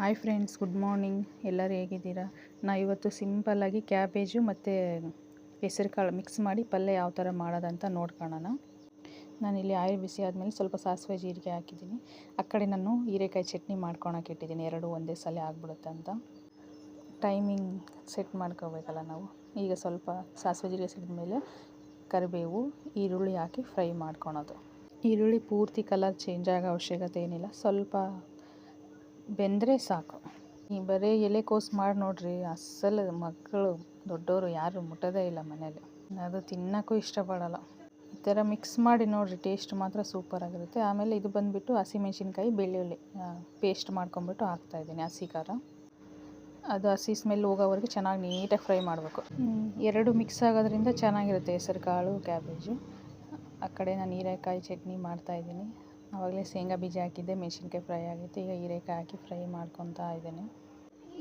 Hi friends good morning ಎಲ್ಲರೂ ಹೇಗಿದ್ದೀರಾ? ನಾ ಇವತ್ತು ಸಿಂಪಲ್ಲಾಗಿ ಕ್ಯಾಬೇಜು ಮತ್ತು ಹೆಸರುಕಾಳು ಮಿಕ್ಸ್ ಮಾಡಿ ಪಲ್ಯ ಯಾವ ಥರ ಮಾಡೋದಂತ ನೋಡ್ಕೊಳ್ಳೋಣ ನಾನಿಲ್ಲಿ ಆಯಿಲ್ ಬಿಸಿ ಆದಮೇಲೆ ಸ್ವಲ್ಪ ಸಾಸಿವೆ ಜೀರಿಗೆ ಹಾಕಿದ್ದೀನಿ. ಆ ಕಡೆ ನಾನು ಹೀರೆಕಾಯಿ ಚಟ್ನಿ ಮಾಡ್ಕೊಳಕ್ಕೆ ಇಟ್ಟಿದ್ದೀನಿ. ಎರಡು ಒಂದೇ ಸಲ ಆಗ್ಬಿಡುತ್ತೆ ಅಂತ. ಟೈಮಿಂಗ್ ಸೆಟ್ ಮಾಡ್ಕೋಬೇಕಲ್ಲ ನಾವು. ಈಗ ಸ್ವಲ್ಪ ಸಾಸಿವೆ ಜೀರಿಗೆ ಸಿಡಿದ್ಮೇಲೆ ಕರಿಬೇವು, ಈರುಳ್ಳಿ ಹಾಕಿ ಫ್ರೈ ಮಾಡ್ಕೊಳೋದು. ಈರುಳ್ಳಿ ಪೂರ್ತಿ ಕಲರ್ ಚೇಂಜ್ ಆಗೋ ಅವಶ್ಯಕತೆ ಏನಿಲ್ಲ. ಸ್ವಲ್ಪ ಬೆಂದರೆ ಸಾಕು. ಈ ಬರೀ ಎಲೆಕೋಸು ಮಾಡಿ ನೋಡ್ರಿ ಅಸಲು ಮಕ್ಕಳು ದೊಡ್ಡವರು ಯಾರು ಮುಟ್ಟೋದೇ ಇಲ್ಲ ಮನೇಲಿ. ಅದು ತಿನ್ನೋಕ್ಕೂ ಇಷ್ಟಪಡಲ್ಲ. ಈ ಥರ ಮಿಕ್ಸ್ ಮಾಡಿ ನೋಡಿರಿ, ಟೇಸ್ಟ್ ಮಾತ್ರ ಸೂಪರ್ ಆಗಿರುತ್ತೆ. ಆಮೇಲೆ ಇದು ಬಂದುಬಿಟ್ಟು ಹಸಿಮೆಣ್ಸಿನ್ಕಾಯಿ ಬೆಳ್ಳುಳ್ಳಿ ಪೇಸ್ಟ್ ಮಾಡ್ಕೊಂಬಿಟ್ಟು ಹಾಕ್ತಾಯಿದ್ದೀನಿ ಹಸಿ ಖಾರ. ಅದು ಹಸಿ ಸ್ಮೆಲ್ ಹೋಗೋವರೆಗೆ ಚೆನ್ನಾಗಿ ನೀಟಾಗಿ ಫ್ರೈ ಮಾಡಬೇಕು. ಎರಡು ಮಿಕ್ಸ್ ಆಗೋದ್ರಿಂದ ಚೆನ್ನಾಗಿರುತ್ತೆ ಹೆಸರು ಕಾಳು, ಕ್ಯಾಬೇಜು. ಆ ಕಡೆ ನಾನು ಹೀರೆಕಾಯಿ ಚಟ್ನಿ ಮಾಡ್ತಾಯಿದ್ದೀನಿ ಆವಾಗಲೇ ಶೇಂಗಾ ಬೀಜ ಹಾಕಿದ್ದೆ, ಮೆಣಸಿನ್ಕಾಯಿ ಫ್ರೈ ಆಗಿತ್ತು. ಈಗ ಹೀರೆಕಾಯಿ ಹಾಕಿ ಫ್ರೈ ಮಾಡ್ಕೊತಾ ಇದ್ದೀನಿ.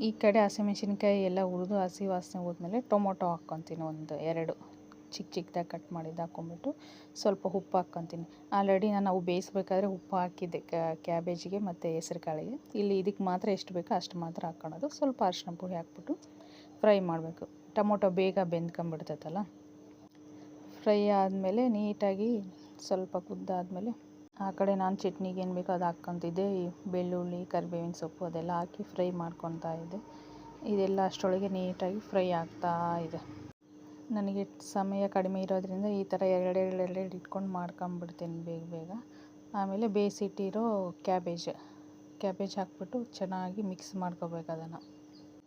ಈ ಕಡೆ ಹಸಿಮೆಣ್ಸಿನ್ಕಾಯಿ ಎಲ್ಲ ಹುರಿದು ಹಸಿ ವಾಸನೆ ಹೋದ್ಮೇಲೆ ಟೊಮೊಟೊ ಹಾಕ್ಕೊತೀನಿ ಒಂದು ಎರಡು. ಚಿಕ್ಕ ಚಿಕ್ಕದಾಗಿ ಕಟ್ ಮಾಡಿದ್ದು ಹಾಕ್ಕೊಂಬಿಟ್ಟು ಸ್ವಲ್ಪ ಉಪ್ಪು ಹಾಕ್ಕೊತೀನಿ. ಆಲ್ರೆಡಿ ನಾನು ಬೇಯಿಸ್ಬೇಕಾದ್ರೆ ಉಪ್ಪು ಹಾಕಿದ್ದೆ ಕ್ಯಾಬೇಜಿಗೆ ಮತ್ತು ಹೆಸರು ಕಾಳಿಗೆ ಇಲ್ಲಿ ಇದಕ್ಕೆ ಮಾತ್ರ ಎಷ್ಟು ಬೇಕೋ ಅಷ್ಟು ಮಾತ್ರ ಹಾಕ್ಕೊಳೋದು. ಸ್ವಲ್ಪ ಅರಿಶಿನ ಪುಡಿ ಹಾಕ್ಬಿಟ್ಟು ಫ್ರೈ ಮಾಡಬೇಕು. ಟೊಮೊಟೊ ಬೇಗ ಬೆಂದ್ಕೊಂಬಿಡ್ತೈತಲ್ಲ? ಫ್ರೈ ಆದಮೇಲೆ ನೀಟಾಗಿ ಸ್ವಲ್ಪ ಕುದ್ದಾದಮೇಲೆ ಆ ಕಡೆ ನಾನು ಚಟ್ನಿಗೆ ಏನು ಬೇಕೋ ಅದು ಹಾಕ್ಕೊತಿದ್ದೆ. ಈ ಬೆಳ್ಳುಳ್ಳಿ, ಕರಿಬೇವಿನ ಸೊಪ್ಪು ಅದೆಲ್ಲ ಹಾಕಿ ಫ್ರೈ ಮಾಡ್ಕೊತಾ ಇದ್ದೆ. ಇದೆಲ್ಲ ಅಷ್ಟರೊಳಗೆ ನೀಟಾಗಿ ಫ್ರೈ ಆಗ್ತಾ ಇದೆ. ನನಗೆ ಸಮಯ ಕಡಿಮೆ ಇರೋದ್ರಿಂದ ಈ ಥರ ಎರಡೆರಡು ಇಟ್ಕೊಂಡು ಮಾಡ್ಕೊಂಬಿಡ್ತೀನಿ ಬೇಗ ಬೇಗ. ಆಮೇಲೆ ಬೇಯಿಸಿಟ್ಟಿರೋ ಕ್ಯಾಬೇಜ್ ಕ್ಯಾಬೇಜ್ ಹಾಕ್ಬಿಟ್ಟು ಚೆನ್ನಾಗಿ ಮಿಕ್ಸ್ ಮಾಡ್ಕೋಬೇಕು ಅದನ್ನು.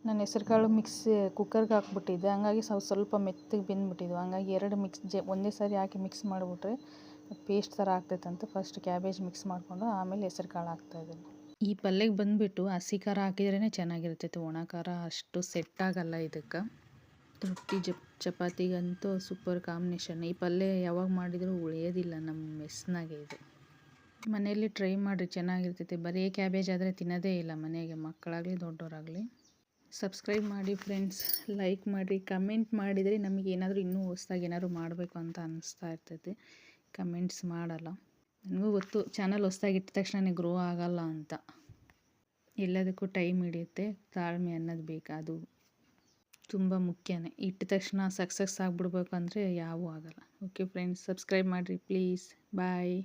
ನನ್ನ ಹೆಸ್ರು ಕಾಳು ಮಿಕ್ಸ್ ಕುಕ್ಕರ್ಗೆ ಹಾಕ್ಬಿಟ್ಟಿದ್ದೆ. ಹಂಗಾಗಿ ಸ್ವಲ್ಪ ಸ್ವಲ್ಪ ಮೆತ್ತಗೆ ಬೆಂದ್ಬಿಟ್ಟಿದ್ವು. ಹಂಗಾಗಿ ಎರಡು ಮಿಕ್ಸ್ ಜೆ ಒಂದೇ ಸಾರಿ ಹಾಕಿ ಮಿಕ್ಸ್ ಮಾಡಿಬಿಟ್ರೆ ಪೇಸ್ಟ್ ಥರ ಆಗ್ತೈತಂತ ಫಸ್ಟ್ ಕ್ಯಾಬೇಜ್ ಮಿಕ್ಸ್ ಮಾಡಿಕೊಂಡು ಆಮೇಲೆ ಹೆಸ್ರು ಕಾಳು ಹಾಕ್ತಾಯಿದ್ದೀನಿ ಈ ಪಲ್ಯಕ್ಕೆ ಬಂದುಬಿಟ್ಟು ಹಸಿ ಖಾರ ಹಾಕಿದ್ರೇ ಚೆನ್ನಾಗಿರ್ತೈತೆ. ಒಣ ಖಾರ ಅಷ್ಟು ಸೆಟ್ ಆಗಲ್ಲ ಇದಕ್ಕೆ. ರೊಟ್ಟಿ ಜಪ್ ಚಪಾತಿಗಂತೂ ಸೂಪರ್ ಕಾಂಬಿನೇಷನ್ ಈ ಪಲ್ಯ ಯಾವಾಗ ಮಾಡಿದರೂ ಉಳಿಯೋದಿಲ್ಲ ನಮ್ಮ ಮೆಸ್ನಾಗೆ ಇದು. ಮನೆಯಲ್ಲಿ ಟ್ರೈ ಮಾಡಿರಿ, ಚೆನ್ನಾಗಿರ್ತೈತೆ. ಬರೀ ಕ್ಯಾಬೇಜ್ ಆದರೆ ತಿನ್ನೋದೇ ಇಲ್ಲ ಮನೆಗೆ, ಮಕ್ಕಳಾಗಲಿ ದೊಡ್ಡವರಾಗಲಿ ಸಬ್ಸ್ಕ್ರೈಬ್ ಮಾಡಿ ಫ್ರೆಂಡ್ಸ್ ಲೈಕ್ ಮಾಡಿರಿ ಕಮೆಂಟ್ ಮಾಡಿದರೆ ನಮಗೆ ಏನಾದರೂ ಇನ್ನೂ ಹೊಸ್ದಾಗಿ ಏನಾದರೂ ಮಾಡಬೇಕು ಅಂತ ಅನ್ನಿಸ್ತಾ ಇರ್ತೈತೆ. ಕಮೆಂಟ್ಸ್ ಮಾಡಲ್ಲ. ನನಗೂ ಗೊತ್ತು, ಚಾನಲ್ ಹೊಸ್ದಾಗಿ ಇಟ್ಟ ತಕ್ಷಣ ಗ್ರೋ ಆಗಲ್ಲ ಅಂತ. ಎಲ್ಲದಕ್ಕೂ ಟೈಮ್ ಹಿಡಿಯುತ್ತೆ, ತಾಳ್ಮೆ ಅನ್ನೋದು ಬೇಕಾ ಅದು. ತುಂಬ ಮುಖ್ಯನೇ. ಇಟ್ಟ ತಕ್ಷಣ ಸಕ್ಸಸ್ ಆಗಿಬಿಡ್ಬೇಕು ಅಂದರೆ ಯಾವೂ ಆಗಲ್ಲ. ಓಕೆ ಫ್ರೆಂಡ್ಸ್ ಸಬ್ಸ್ಕ್ರೈಬ್ ಮಾಡಿರಿ ಪ್ಲೀಸ್ ಬಾಯ್